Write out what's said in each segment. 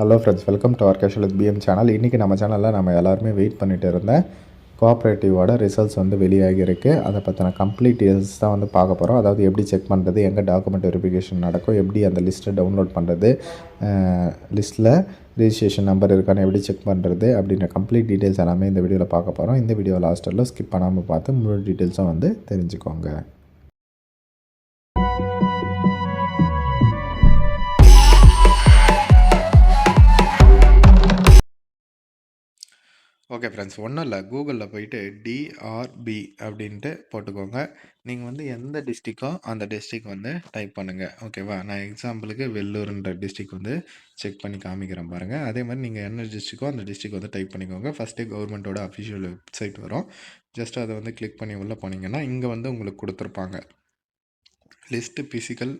Hello friends welcome to our casual with PM channel இன்றைக்கி நம்ம சேனலில் நம்ம எல்லாருமே வெயிட் பண்ணிட்டு இருந்த கோஆப்ரேட்டிவோட ரிசல்ட்ஸ் வந்து வெளியாகியிருக்கு அதை பற்றின கம்ப்ளீட் டீல்ஸ் தான் வந்து பார்க்க போகிறோம் அதாவது எப்படி செக் பண்ணுறது எங்கே டாக்குமெண்ட் வெரிஃபிகேஷன் நடக்கும் எப்படி அந்த லிஸ்ட்டை டவுன்லோட் பண்ணுறது லிஸ்ட்டில் ரிஜிஸ்ட்ரேஷன் நம்பர் இருக்கான்னு எப்படி செக் பண்ணுறது அப்படின்ற கம்ப்ளீட் டீட்டெயில்ஸ் எல்லாமே இந்த வீடியோவில் பார்க்க போகிறோம் இந்த வீடியோ லாஸ்ட்டில் ஸ்கிப் பண்ணாமல் பார்த்து முழு டீட்டெயில்ஸும் வந்து தெரிஞ்சுக்கோங்க. ஓகே ஃப்ரெண்ட்ஸ் ஒன்றும் இல்லை. கூகுளில் போயிட்டு டிஆர்பி அப்படின்ட்டு போட்டுக்கோங்க. நீங்கள் வந்து எந்த டிஸ்ட்ரிக்கோ அந்த டிஸ்ட்ரிக் வந்து டைப் பண்ணுங்கள் ஓகேவா நான் எக்ஸாம்பிளுக்கு வெள்ளூர்ன்ற டிஸ்ட்ரிக் வந்து செக் பண்ணி காமிக்கிறேன் பாருங்கள் அதே மாதிரி நீங்கள் என்ன டிஸ்ட்ரிக்கோ அந்த டிஸ்ட்ரிக் வந்து டைப் பண்ணிக்கோங்க. ஃபஸ்ட்டு கவர்மெண்ட்டோட அஃபிஷியல் வெப்சைட் வரும். ஜஸ்ட் அதை வந்து கிளிக் பண்ணி உள்ளே போனீங்கன்னா இங்கே வந்து உங்களுக்கு கொடுத்துருப்பாங்க. List physical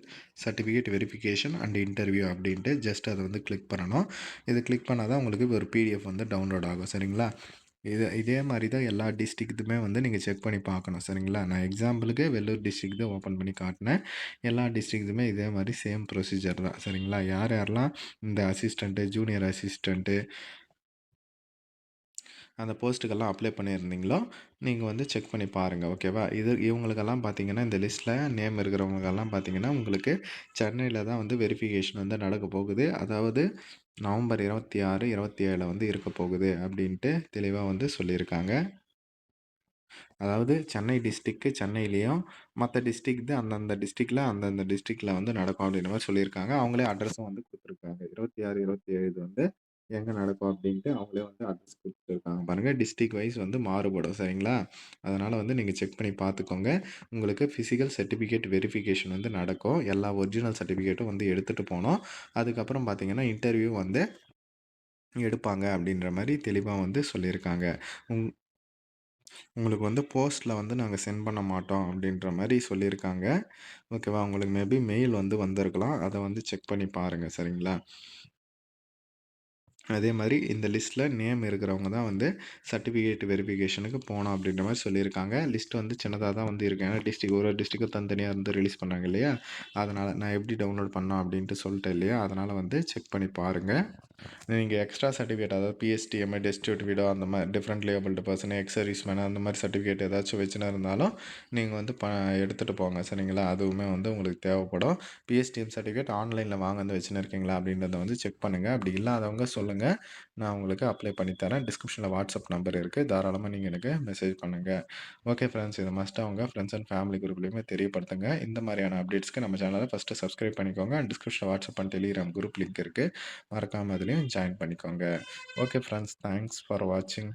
certificate verification and interview அப்படின்ட்டு ஜஸ்ட் அதை வந்து கிளிக் பண்ணணும். இது கிளிக் பண்ணால் தான் உங்களுக்கு ஒரு பிடிஎஃப் வந்து டவுன்லோட் ஆகும் சரிங்களா? இது இதே மாதிரி தான் எல்லா டிஸ்ட்ரிக்ட்டுமே வந்து நீங்கள் செக் பண்ணி பார்க்கணும் சரிங்களா? நான் எக்ஸாம்பிளுக்கு வெள்ளூர் டிஸ்ட்ரிக் தான் ஓப்பன் பண்ணி காட்டினேன். எல்லா டிஸ்ட்ரிக்ட்டுமே இதே மாதிரி சேம் ப்ரொசீஜர் தான் சரிங்களா? யார் யாரெல்லாம் இந்த அசிஸ்டண்ட்டு ஜூனியர் அசிஸ்டண்ட்டு அந்த போஸ்ட்டுக்கெல்லாம் அப்ளை பண்ணியிருந்தீங்களோ நீங்கள் வந்து செக் பண்ணி பாருங்கள் ஓகேவா? இது இவங்களுக்கெல்லாம் பார்த்தீங்கன்னா இந்த லிஸ்ட்டில் நேம் இருக்கிறவங்களுக்கெல்லாம் பார்த்தீங்கன்னா உங்களுக்கு சென்னையில் தான் வந்து வெரிஃபிகேஷன் வந்து நடக்க போகுது. அதாவது நவம்பர் இருபத்தி ஆறு இருபத்தி ஏழில் வந்து இருக்க போகுது அப்படின்ட்டு தெளிவாக வந்து சொல்லியிருக்காங்க. அதாவது சென்னை டிஸ்ட்ரிக்கு சென்னையிலேயும் மற்ற டிஸ்ட்ரிக்ட் அந்தந்த டிஸ்ட்ரிக்டில் அந்தந்த டிஸ்ட்ரிக்டில் வந்து நடக்கும் அப்படின்ற மாதிரி சொல்லியிருக்காங்க. அவங்களே அட்ரஸும் வந்து கொடுத்துருக்காங்க. இருபத்தி ஆறு இருபத்தி ஏழு வந்து எங்கே நடக்கும் அப்படின்ட்டு அவங்களே வந்து அட்ரஸ் கொடுத்துருக்காங்க. பாருங்கள் டிஸ்ட்ரிக் வைஸ் வந்து மாறுபடும் சரிங்களா? அதனால் வந்து நீங்கள் செக் பண்ணி பார்த்துக்கோங்க. உங்களுக்கு ஃபிசிக்கல் சர்டிஃபிகேட் வெரிஃபிகேஷன் வந்து நடக்கும். எல்லா ஒரிஜினல் சர்டிஃபிகேட்டும் வந்து எடுத்துகிட்டு போனோம் அதுக்கப்புறம் பார்த்தீங்கன்னா இன்டர்வியூ வந்து எடுப்பாங்க அப்படின்ற மாதிரி தெளிவாக வந்து சொல்லியிருக்காங்க. உங் உங்களுக்கு வந்து போஸ்ட்டில் வந்து நாங்கள் சென்ட் பண்ண மாட்டோம் அப்படின்ற மாதிரி சொல்லியிருக்காங்க. ஓகேவா உங்களுக்கு மேபி மெயில் வந்து வந்திருக்கலாம். அதை வந்து செக் பண்ணி பாருங்கள் சரிங்களா? அதே மாதிரி இந்த லிஸ்ட்டில் நேம் இருக்கிறவங்க தான் வந்து சர்டிஃபிகேட் வெரிஃபிகேஷனுக்கு போகணும் அப்படின்ற மாதிரி சொல்லியிருக்காங்க. லிஸ்ட் வந்து சின்னதாக தான் வந்து இருக்கு. ஏன்னா டிஸ்ட்ரிக் ஒரு டிஸ்ட்ரிக்கும் தனித்தனியாக இருந்து ரிலீஸ் பண்ணாங்க இல்லையா? அதனால் நான் எப்படி டவுன்லோட் பண்ணோம் அப்படின்ட்டு சொல்லிட்டேன் இல்லையா? அதனால் வந்து செக் பண்ணி பாருங்கள் நீங்கள் எக்ஸ்ட்ரா சர்டிஃபிகேட் அதாவது பிஎஸ்டி எம்ஐ டெஸ்டியூட் வீடோ அந்த மாதிரி டிஃப்ரெண்ட் லேபிள்டு பர்சன் எக்ஸரிஸ் சர்வீஸ்மேன் அந்த மாதிரி சர்டிஃபிகேட் ஏதாச்சும் வச்சுனா இருந்தாலும் நீங்கள் வந்து ப எடுத்துகிட்டு போங்க. சரிங்களா? அதுவுமே வந்து உங்களுக்கு தேவைப்படும். பிஎஸ்டிஎம் சர்டிஃபிகேட் ஆன்லைனில் வாங்க வந்து வச்சுன்னு இருக்கீங்களா அப்படின்றத வந்து செக் பண்ணுங்கள் அப்படி இல்லாதவங்க சொல்லுங்கள் நான் உங்களுக்கு அப்ளை பண்ணித்தரேன் டிஸ்கிரிப்ஷனில் வாட்ஸ்அப் நம்பர் இருக்குது தாராளமாக நீங்கள் எனக்கு மெசேஜ் பண்ணுங்கள் ஓகே ஃப்ரெண்ட்ஸ் இதை மஸ்ட்டாக அவங்க ஃப்ரெண்ட்ஸ் அண்ட் ஃபேமிலி குரூப்லேயுமே தெரியப்படுத்துங்க. இந்த மாதிரியான அப்டேட்ஸ்க்கு நம்ம சேனலை ஃபஸ்ட்டு சப்ஸ்கிரைப் பண்ணிக்கோங்க. அண்ட் டிஸ்கிரிப்ஷனில் WhatsApp and Telegram group link இருக்குது மறக்காமல் அதுலேயும் ஜாயின் பண்ணிக்கோங்க. ஓகே ஃப்ரெண்ட்ஸ் தேங்க்ஸ் ஃபார் வாட்சிங்